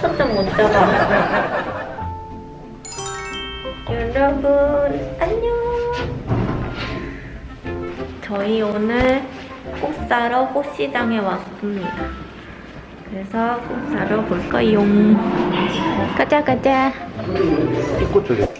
초점 못 잡아. 여러분 안녕. 저희 오늘 꽃 사러 꽃시장에 왔습니다. 그래서 꽃 사러 볼 거요. 가자 가자. 꽃 쪽에.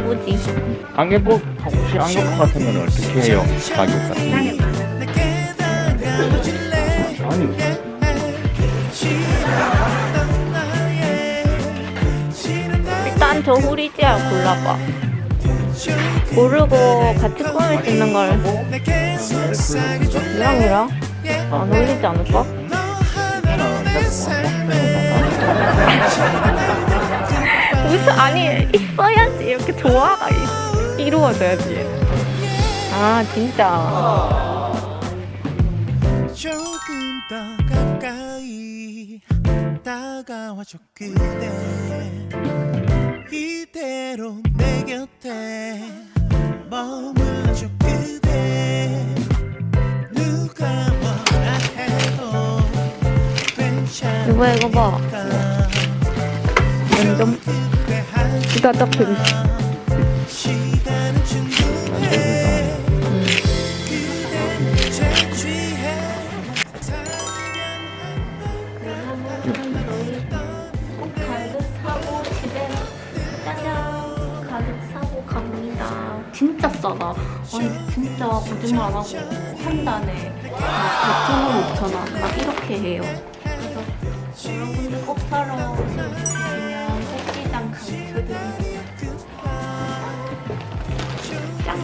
꾸며보지? 안개꽃 혹시 안개꽃 같으면 어떻게 해요? 가격 같은 거. 아니 일단 저 후리지아 골라봐. 고르고 같이 수 있는 걸 내게 속삭여줄래 이랑 이랑 안 어울리지 않을까? 삶에 무슨 아니 있어야지 이렇게 조화가 이- 이루어져야지. 아 진짜. 조금 더 가까이 다가와줘 그대 이대로 내 곁에 머물러줘 그대 누가 뭐라 해도 이거 이거 봐. 완전 가득 사고 갑니다. 진짜 싸다. 거짓말 안 하고 한 단에 막 4,000원, 5,000원 막 이렇게 해요.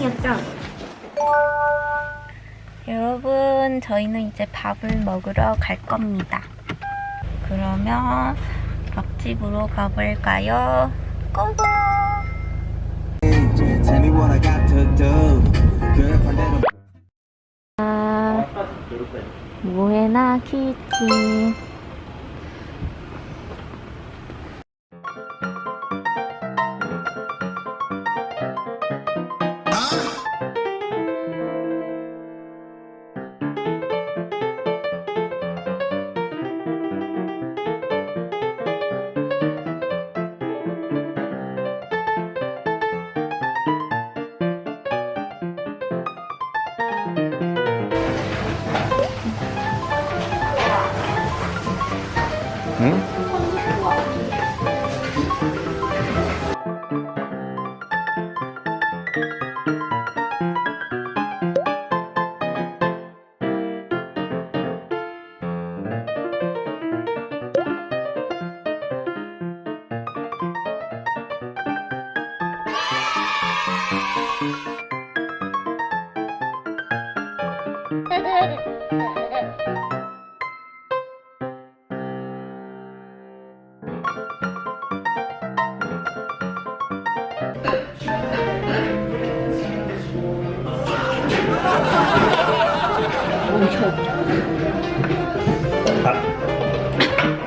짱이야 짱. 여러분 저희는 이제 밥을 먹으러 갈 겁니다. 그러면 밥집으로 가볼까요? 고고! 아, 모에나 키친.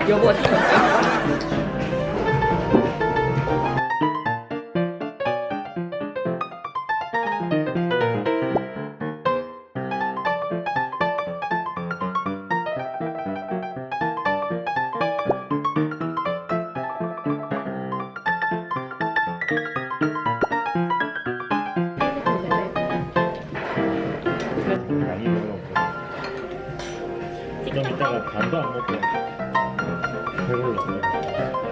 여보가 시켰어. 아 이따가 반도 안 먹고. 배불러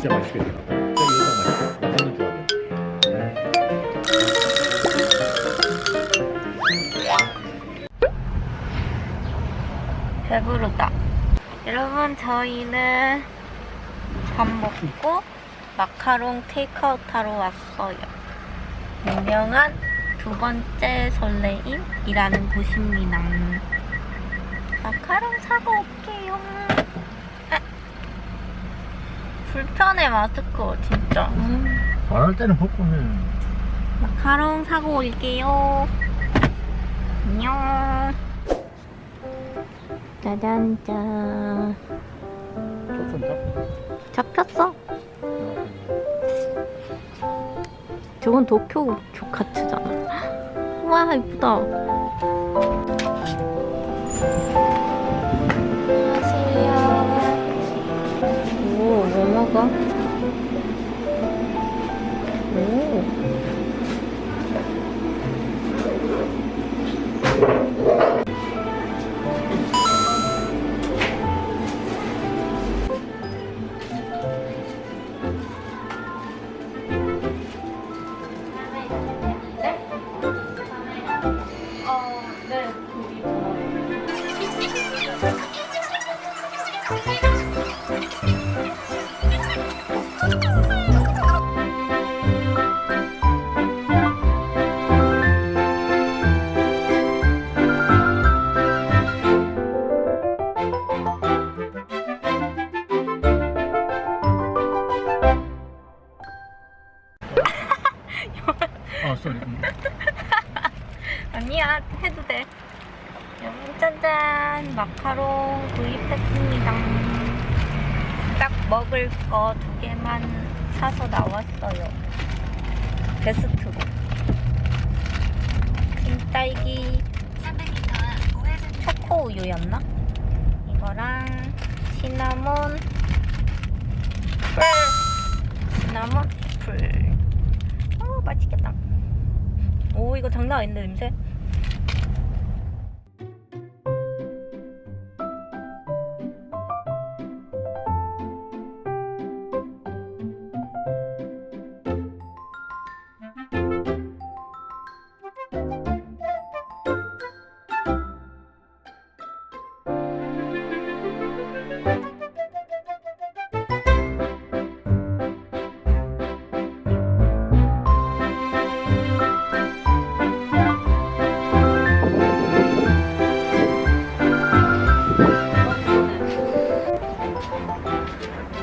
진짜 맛있겠다. 진짜. 너무 좋아해. 배부르다. 여러분, 저희는 밥 먹고 마카롱 테이크아웃 하러 왔어요. 유명한 두 번째 설레임이라는 곳입니다. 마카롱 사고 올게요. 아, 불편해, 마스크, 진짜. 음. 말할 때는 벗고 해. 마카롱 사고 올게요. 안녕. 짜잔짠. 쪽선 잡혔어? 저건 도쿄 조카츠잖아. 와, 이쁘다. 안녕하세요. 오, 뭐 먹어? 오. 짜잔. 마카롱 구입했습니다. 딱 먹을 거 두 개만 사서 나왔어요. 베스트로. 흰딸기 초코 우유였나? 이거랑 시나몬 풀. 시나몬 풀. 오, 맛있겠다. 오, 이거 장난 아닌데, 냄새?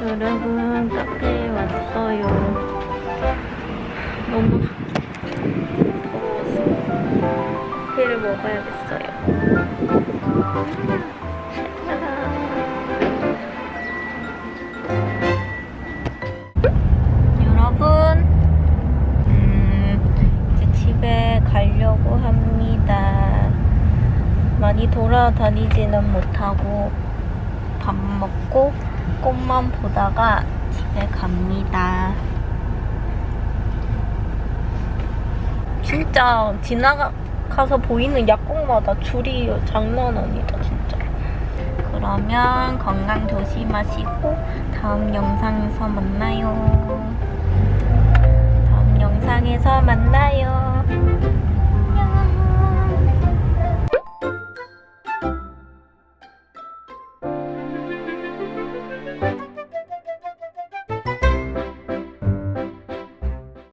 여러분 카페에 왔어요. 너무 더워서 커피를 먹어야겠어요. 여러분, 음, 이제 집에 가려고 합니다. 많이 돌아다니지는 못하고 밥 먹고 꽃만 보다가 집에 갑니다. 진짜 지나가서 보이는 약국마다 줄이 장난 아니다, 진짜. 그러면 건강 조심하시고 다음 영상에서 만나요. 다음 영상에서 만나요.